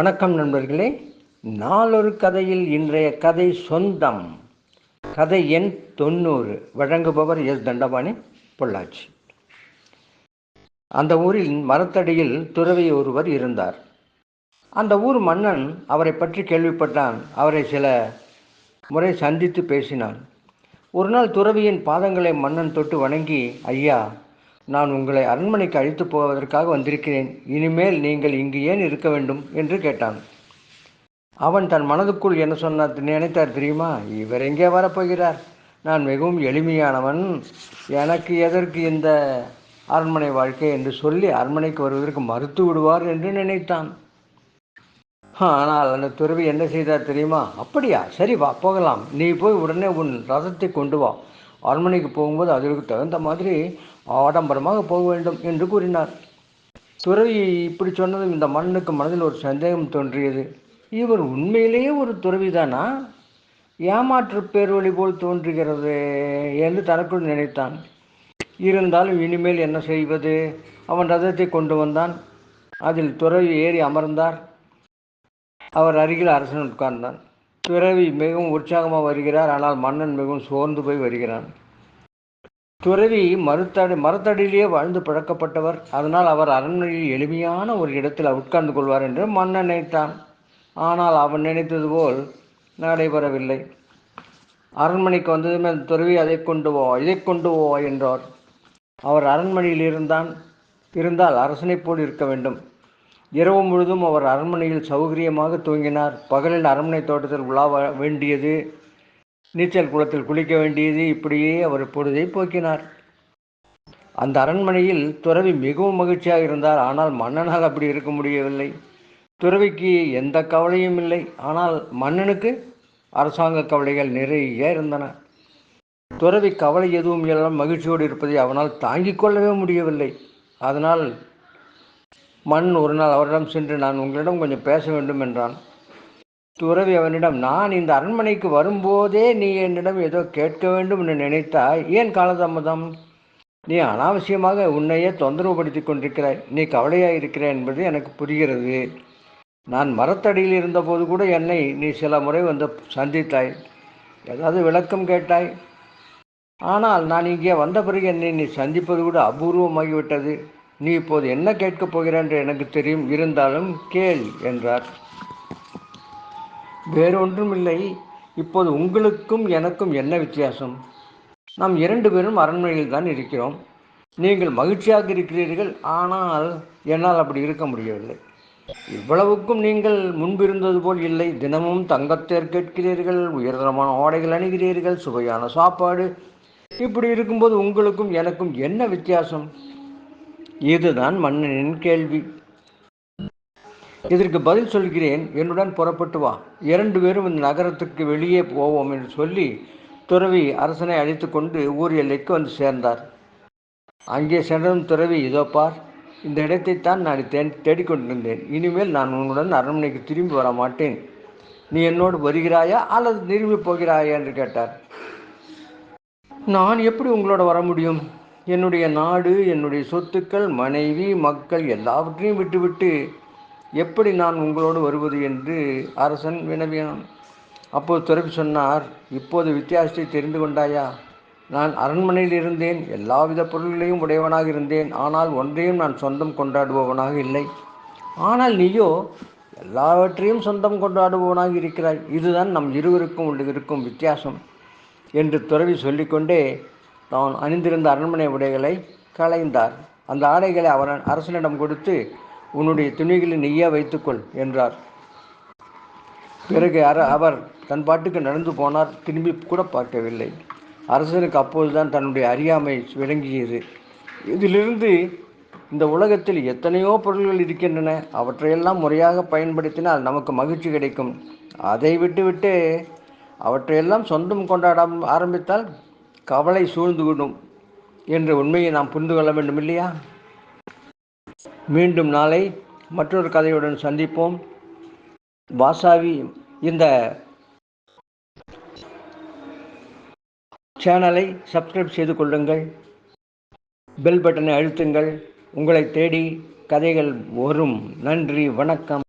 வணக்கம் நண்பர்களே. நாளொரு கதையில் இன்றைய கதை சொந்தம். கதை எண் தொண்ணூறு. வழங்குபவர் எஸ். தண்டபாணி பொள்ளாச்சி. அந்த ஊரில் மரத்தடியில் துறவி ஒருவர் இருந்தார். அந்த ஊர் மன்னன் அவரை பற்றி கேள்விப்பட்டான். அவரை சில முறை சந்தித்து பேசினான். ஒரு நாள் துறவியின் பாதங்களை மன்னன் தொட்டு வணங்கி ஐயா நான் உங்களை அரண்மனைக்கு அழைத்து போவதற்காக வந்திருக்கிறேன். இனிமேல் நீங்கள் இங்கு ஏன் இருக்க வேண்டும்? என்று கேட்டான். அவன் தன் மனதுக்குள் என்ன சொன்னார் நினைத்தார் தெரியுமா? இவர் எங்கே வரப்போகிறார்? நான் மிகவும் எளிமையானவன். எனக்கு எதற்கு இந்த அரண்மனை வாழ்க்கை என்று சொல்லி அரண்மனைக்கு வருவதற்கு மறுத்து விடுவார் என்று நினைத்தான். ஆனால் அந்த துறவி என்ன செய்தார் தெரியுமா? அப்படியா? சரி வா போகலாம். நீ போய் உடனே உன் ரதத்தை கொண்டு வா. அரண்மனைக்கு போகும்போது அதற்கு தகுந்த மாதிரி ஆடம்பரமாக போக வேண்டும் என்று கூறினார். துறவி இப்படி சொன்னதும் இந்த மன்னனுக்கு மனதில் ஒரு சந்தேகம் தோன்றியது. இவர் உண்மையிலேயே ஒரு துறவிதானா? ஏமாற்று பேர்வழி போல் தோன்றுகிறது என்று தனக்குள் நினைத்தான். இருந்தாலும் இனிமேல் என்ன செய்வது? அவன் ரதத்தை கொண்டு வந்தான். அதில் துறவி ஏறி அமர்ந்தார். அவர் அருகில் அரசன் உட்கார்ந்தான். துறவி மிகவும் உற்சாகமாக வருகிறார். ஆனால் மன்னன் மிகவும் சோர்ந்து போய் வருகிறான். துறவி மறுத்தடி மரத்தடியிலேயே வாழ்ந்து பழக்கப்பட்டவர் அதனால் அவர் அரண்மனையில் எளிமையான ஒரு இடத்தில் உட்கார்ந்து கொள்வார் என்று மன்னன் நினைத்தான். ஆனால் அவன் நினைத்தது போல் நடைபெறவில்லை. அரண்மனைக்கு வந்ததுமே அந்த துறவி அதை கொண்டு வா இதை கொண்டு வா என்றார். அவர் அரண்மனையில் இருந்தான். இருந்தால் அரசனைப் போல் இருக்க வேண்டும். இரவு முழுதும் அவர் அரண்மனையில் சௌகரியமாக தூங்கினார். பகலில் அரண்மனை தோட்டத்தில் உலா வேண்டியது நீச்சல் குளத்தில் குளிக்க வேண்டியது இப்படியே அவர் பொழுதை போக்கினார். அந்த அரண்மனையில் துறவி மிகவும் மகிழ்ச்சியாக இருந்தார். ஆனால் மன்னனால் அப்படி இருக்க முடியவில்லை. துறவிக்கு எந்த கவலையும் இல்லை. ஆனால் மன்னனுக்கு அரசாங்க கவலைகள் நிறைய இருந்தன. துறவி கவலை எதுவும் இல்லாமல் மகிழ்ச்சியோடு இருப்பதை அவனால் தாங்கிக் கொள்ளவே முடியவில்லை. அதனால் மண் ஒரு நாள் அவரிடம் சென்று நான் உங்களிடம் கொஞ்சம் பேச வேண்டும் என்றான். துறவி அவனிடம் நான் இந்த அரண்மனைக்கு வரும்போதே நீ என்னிடம் ஏதோ கேட்க வேண்டும் என்று நினைத்தாய். ஏன் காலதாமதம்? நீ அனாவசியமாக உன்னையே தொந்தரவுபடுத்தி கொண்டிருக்கிறாய். நீ கவலையாக இருக்கிறாய் என்பது எனக்கு புரிகிறது. நான் மரத்தடியில் இருந்தபோது கூட என்னை நீ சில முறை வந்து சந்தித்தாய். ஏதாவது விளக்கம் கேட்டாய். ஆனால் நான் இங்கே வந்த பிறகு என்னை நீ சந்திப்பது கூட அபூர்வமாகிவிட்டது. நீ இப்போது என்ன கேட்கப் போகிறாய் என்று எனக்கு தெரியும். இருந்தாலும் கேள் என்றார். வேறொன்றுமில்லை. இப்போது உங்களுக்கும் எனக்கும் என்ன வித்தியாசம்? நாம் இரண்டு பேரும் அரண்மனையில் தான் இருக்கிறோம். நீங்கள் மகிழ்ச்சியாக இருக்கிறீர்கள். ஆனால் என்னால் அப்படி இருக்க முடியவில்லை. இவ்வளவுக்கும் நீங்கள் முன்பிருந்தது போல் இல்லை. தினமும் தங்கத்தேர் கேட்கிறீர்கள். உயர்தரமான ஆடைகள் அணுகிறீர்கள். சுவையான சாப்பாடு. இப்படி இருக்கும்போது உங்களுக்கும் எனக்கும் என்ன வித்தியாசம்? இதுதான் மன்னனின் கேள்வி. இதற்கு பதில் சொல்கிறேன். என்னுடன் புறப்பட்டு வா. இரண்டு பேரும் இந்த நகரத்துக்கு வெளியே போவோம் என்று சொல்லி துறவி அரசனை அழைத்து கொண்டு ஊர் எல்லைக்கு வந்து சேர்ந்தார். அங்கே சென்றதும் துறவி இதோ பார் இந்த இடத்தைத்தான் நான் தே தேடிக்கொண்டிருந்தேன். இனிமேல் நான் உன்னுடன் அரண்மனைக்கு திரும்பி வர மாட்டேன். நீ என்னோடு வருகிறாயா அல்லது திரும்பி போகிறாயா என்று கேட்டார். நான் எப்படி உங்களோட வர முடியும்? என்னுடைய நாடு என்னுடைய சொத்துக்கள் மனைவி மக்கள் எல்லாவற்றையும் விட்டுவிட்டு எப்படி நான் உங்களோடு வருவது என்று அரசன் வினவினான். அப்போது துறவி சொன்னார் இப்போது வித்தியாசத்தை தெரிந்து கொண்டாயா? நான் அரண்மனையில் இருந்தேன் எல்லாவித பொருள்களையும் உடையவனாக இருந்தேன் ஆனால் ஒன்றையும் நான் சொந்தம் கொண்டாடுபவனாக இல்லை. ஆனால் நீயோ எல்லாவற்றையும் சொந்தம் கொண்டாடுபவனாக இருக்கிறாய். இதுதான் நம் இருவருக்கும் இருக்கும் வித்தியாசம் என்று துறவி சொல்லிக்கொண்டே தான் அணிந்திருந்த அரண்மனை உடைகளை களைந்தார். அந்த ஆடைகளை அவர் அரசனிடம் கொடுத்து உன்னுடைய துணிகளை நீயே வைத்துக்கொள் என்றார். பிறகு அர அவர் தன் பாட்டுக்கு நடந்து போனார் திரும்பி கூட பார்க்கவில்லை. அரசனுக்கு அப்போதுதான் தன்னுடைய அறியாமை விளங்கியது. இதிலிருந்து இந்த உலகத்தில் எத்தனையோ பொருள்கள் இருக்கின்றன அவற்றையெல்லாம் முறையாக பயன்படுத்தினால் நமக்கு மகிழ்ச்சி கிடைக்கும். அதை விட்டுவிட்டு அவற்றையெல்லாம் சொந்தம் கொண்டாட ஆரம்பித்தால் கவலை சூழ்ந்துவிடும் என்ற உண்மையை நாம் புரிந்து கொள்ள வேண்டும் இல்லையா மீண்டும் நாளை மற்றொரு கதையுடன் சந்திப்போம். வாசாவி இந்த சேனலை சப்ஸ்கிரைப் செய்து கொள்ளுங்கள். பெல் பட்டனை அழுத்துங்கள். உங்களை தேடி கதைகள் வரும். நன்றி வணக்கம்.